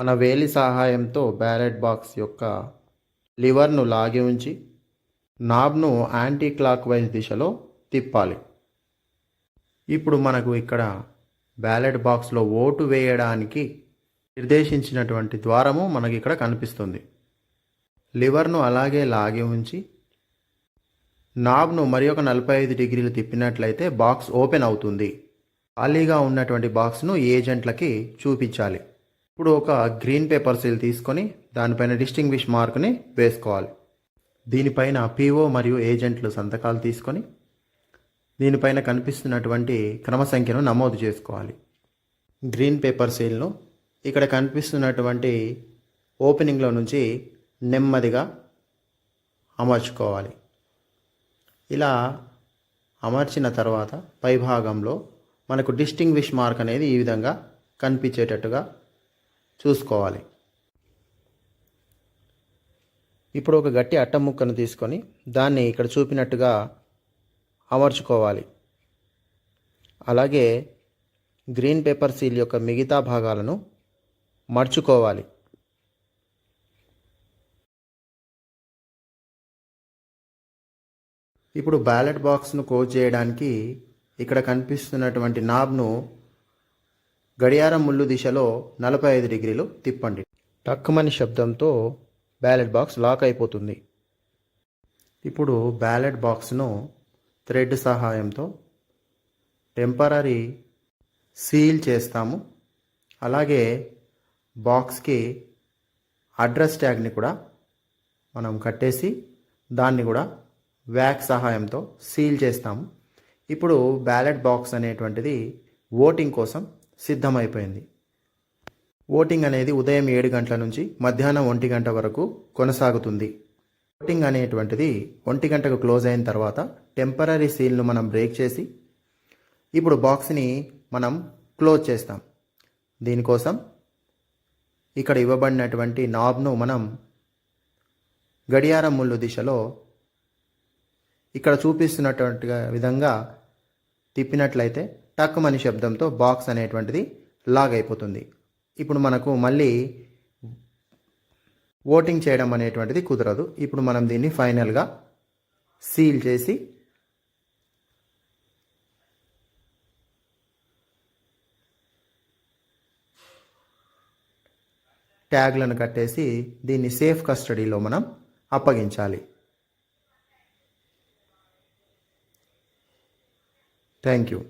మన వేలి సహాయంతో బ్యాలెట్ బాక్స్ యొక్క లివర్ను లాగి ఉంచి నాబ్ను యాంటీ క్లాక్ వైజ్ దిశలో తిప్పాలి. ఇప్పుడు మనకు ఇక్కడ బ్యాలెట్ బాక్స్లో ఓటు వేయడానికి నిర్దేశించినటువంటి ద్వారము మనకి ఇక్కడ కనిపిస్తుంది. లివర్ను అలాగే లాగి ఉంచి నాబ్ను మరి ఒక నలభై ఐదు డిగ్రీలు తిప్పినట్లయితే బాక్స్ ఓపెన్ అవుతుంది. ఖాళీగా ఉన్నటువంటి బాక్స్ను ఏజెంట్లకి చూపించాలి. ఇప్పుడు ఒక గ్రీన్ పేపర్ సీల్ తీసుకొని దానిపైన డిస్టింగ్విష్ మార్క్ని వేసుకోవాలి. దీనిపైన పీఓ మరియు ఏజెంట్లు సంతకాలు తీసుకొని దీనిపైన కనిపిస్తున్నటువంటి క్రమ సంఖ్యను నమోదు చేసుకోవాలి. గ్రీన్ పేపర్ సీల్ను ఇక్కడ కనిపిస్తున్నటువంటి ఓపెనింగ్లో నుంచి నెమ్మదిగా అమర్చుకోవాలి. ఇలా అమర్చిన తర్వాత పైభాగంలో మనకు డిస్టింగ్విష్ మార్క్ అనేది ఈ విధంగా కనిపించేటట్టుగా చూసుకోవాలి. ఇప్పుడు ఒక గట్టి అట్ట ముక్కను తీసుకొని దాన్ని ఇక్కడ చూపినట్టుగా అమర్చుకోవాలి. అలాగే గ్రీన్ పేపర్ సీల్ యొక్క మిగతా భాగాలను మర్చుకోవాలి. ఇప్పుడు బ్యాలెట్ బాక్స్ను కోచ్ చేయడానికి ఇక్కడ కనిపిస్తున్నటువంటి నాబ్ను గడియారం ముళ్ళు దిశలో నలభై ఐదు డిగ్రీలు తిప్పండి. టక్కుమని శబ్దంతో బ్యాలెట్ బాక్స్ లాక్ అయిపోతుంది. ఇప్పుడు బ్యాలెట్ బాక్స్ను థ్రెడ్ సహాయంతో టెంపరీ సీల్ చేస్తాము. అలాగే బాక్స్కి అడ్రస్ ట్యాగ్ని కూడా మనం కట్టేసి దాన్ని కూడా వ్యాక్ సహాయంతో సీల్ చేస్తాము. ఇప్పుడు బ్యాలెట్ బాక్స్ అనేటువంటిది ఓటింగ్ కోసం సిద్ధమైపోయింది. ఓటింగ్ అనేది ఉదయం ఏడు గంటల నుంచి మధ్యాహ్నం ఒంటి గంట వరకు కొనసాగుతుంది. ఓటింగ్ అనేటువంటిది ఒంటి గంటకు క్లోజ్ అయిన తర్వాత టెంపరీ సీల్ను మనం బ్రేక్ చేసి ఇప్పుడు బాక్స్ని మనం క్లోజ్ చేస్తాం. దీనికోసం ఇక్కడ ఇవ్వబడినటువంటి నాబ్ను మనం గడియారం ముళ్ళు దిశలో ఇక్కడ చూపిస్తున్నటువంటి విధంగా తిప్పినట్లయితే టక్కుమని శబ్దంతో బాక్స్ అనేటువంటిది లాగ్ అయిపోతుంది ఇప్పుడు మనకు మళ్ళీ ఓటింగ్ చేయడం అనేటువంటిది కుదరదు. ఇప్పుడు మనం దీన్ని ఫైనల్గా సీల్ చేసి ట్యాగ్లను కట్టేసి దీన్ని సేఫ్ కస్టడీలో మనం అప్పగించాలి. Thank you.